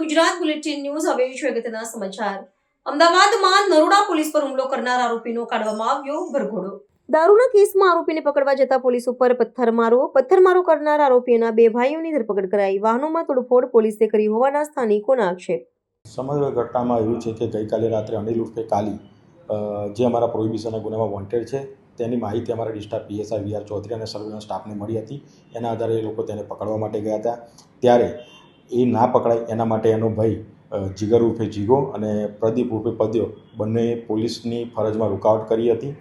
Gujarat bulletin news હવે છે સમાચાર. અમદાવાદમાં નરોડા પોલીસ પર હુમલો કરનાર આરોપીનો કાઢવામાં આવ્યો ભરઘોડો. દારૂના કેસમાં આરોપીને પકડવા જતા પોલીસ ઉપર પથ્થરમારો. પથ્થરમારો કરનાર આરોપીના બે ભાઈઓની ધરપકડ કરાઈ. વાહનોમાં તોડફોડ પોલીસે કરી હોવાના સ્થાનિકોના આક્ષેપ. સમગ્ર ઘટનામાં એવું છે કે ગઈકાલે રાત્રે અનિલ ઉર્ફે કાલી જે અમારા પ્રોહિબિશનના ગુનામાં વોન્ટેડ છે, તેની માહિતી અમારા D staff PSI V R Chaudhary અને સર્વેલન્સ સ્ટાફને મળી હતી. એના આધારે એ લોકો તેને પકડવા માટે ગયા હતા. ત્યારે એ ના પકડાય, એના માટે એનો ભાઈ જીગર ઉર્ફે જીગો અને પ્રદીપ ઉર્ફે પદ્યો બંને પોલીસની ફરજમાં રૂકાવટ કરી હતી.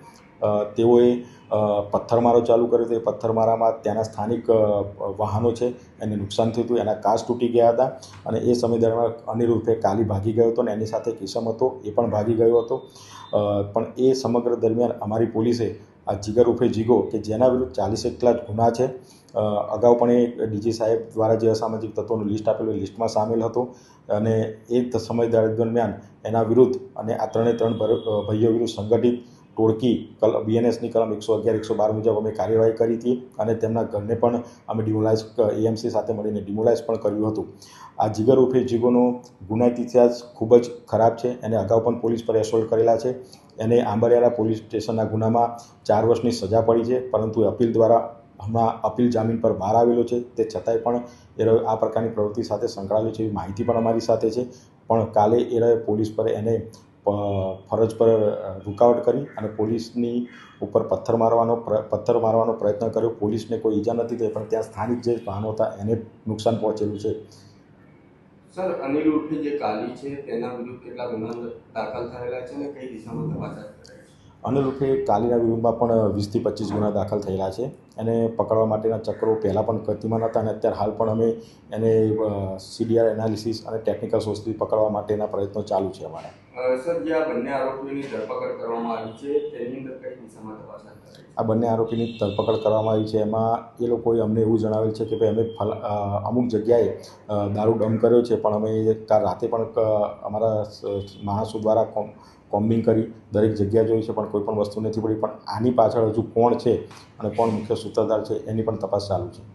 તેઓએ પથ્થરમારો ચાલુ કર્યો હતો. એ પથ્થરમારામાં ત્યાંના સ્થાનિક વાહનો છે, એને નુકસાન થયું હતું, એના કાચ તૂટી ગયા હતા અને એ સમય દરમિયાન અનિરૂપે કાલી ભાગી ગયો હતો અને એની સાથે કિસમ હતો, એ પણ ભાગી ગયો હતો. પણ એ સમગ્ર દરમિયાન અમારી પોલીસે આ જીગર ઉફે જીગો કે જેના વિરુદ્ધ ચાલીસ એકલા જ ગુના છે. અગાઉ પણ એ ડીજી સાહેબ દ્વારા જે અસામાજિક તત્વોનું લિસ્ટ આપેલું એ લિસ્ટમાં સામેલ હતો અને એ સમય દરમિયાન એના વિરુદ્ધ અને આ ત્રણે ત્રણ ભાઈઓ વિરુદ્ધ સંગઠિત ટોળકી કલ બીએનએસની કલમ એકસો અગિયાર, એકસો બાર મુજબ અમે કાર્યવાહી કરી હતી અને તેમના ઘરને પણ અમે ડિમોલાઇઝ એએમસી સાથે મળીને ડિમોલાઇઝ પણ કર્યું હતું. આ જીગર ઉર્ફે જીગોનો ગુનાહિત ઇતિહાસ ખૂબ જ ખરાબ છે. એને અગાઉ પણ પોલીસ પર એસોલ્ટ કરેલા છે. એને આંબરિયાળા પોલીસ સ્ટેશનના ગુનામાં ચાર વર્ષની સજા પડી છે. પરંતુ અપીલ દ્વારા હમણાં અપીલ જામીન પર બહાર આવેલો છે. તે છતાંય પણ એ આ પ્રકારની પ્રવૃત્તિ સાથે સંકળાયેલો છે એવી માહિતી પણ અમારી સાથે છે. પણ કાલે એ પોલીસ પર એને ફરજ પર રૂકાવટ કરી અને પોલીસની ઉપર પથ્થર મારવાનો પથ્થર મારવાનો પ્રયત્ન કર્યો. પોલીસને કોઈ ઈજા નથી થઈ, પણ ત્યાં સ્થાનિક જે વાહનો હતા, એને નુકસાન પહોંચેલું છે. સર, અનિલ જે કાલી છે, તેના વિરુદ્ધ કેટલા ગુના દાખલ થયેલા છે અને કઈ દિશામાં તપાસ ઉર્ફે કાલીના વિરુદ્ધમાં પણ વીસથી પચીસ ગુના દાખલ થયેલા છે. એને પકડવા માટેના ચક્રો પહેલાં પણ ગતિમાન હતા અને અત્યારે હાલ પણ અમે એને સીડીઆર એનાલિસિસ અને ટેકનિકલ સોર્સથી પકડવા માટેના પ્રયત્નો ચાલુ છે અમારા. સર જે આ બંને આરોપીની ધરપકડ કરવામાં આવી છે તેની અંદર કઈ દિશામાં તપાસ આ બંને આરોપીની ધરપકડ કરવામાં આવી છે. એમાં એ લોકોએ અમને એવું જણાવેલ છે કે ભાઈ અમે ફલા અમુક જગ્યાએ દારૂ ડમ કર્યો છે પણ અમે રાતે પણ અમારા માણસો દ્વારા કોમ્બિંગ કરી, દરેક જગ્યા જોઈ છે, પણ કોઈ પણ વસ્તુ નથી પડી. પણ આની પાછળ હજુ કોણ છે અને કોણ મુખ્ય સૂત્રધાર છે, એની પણ તપાસ ચાલુ છે.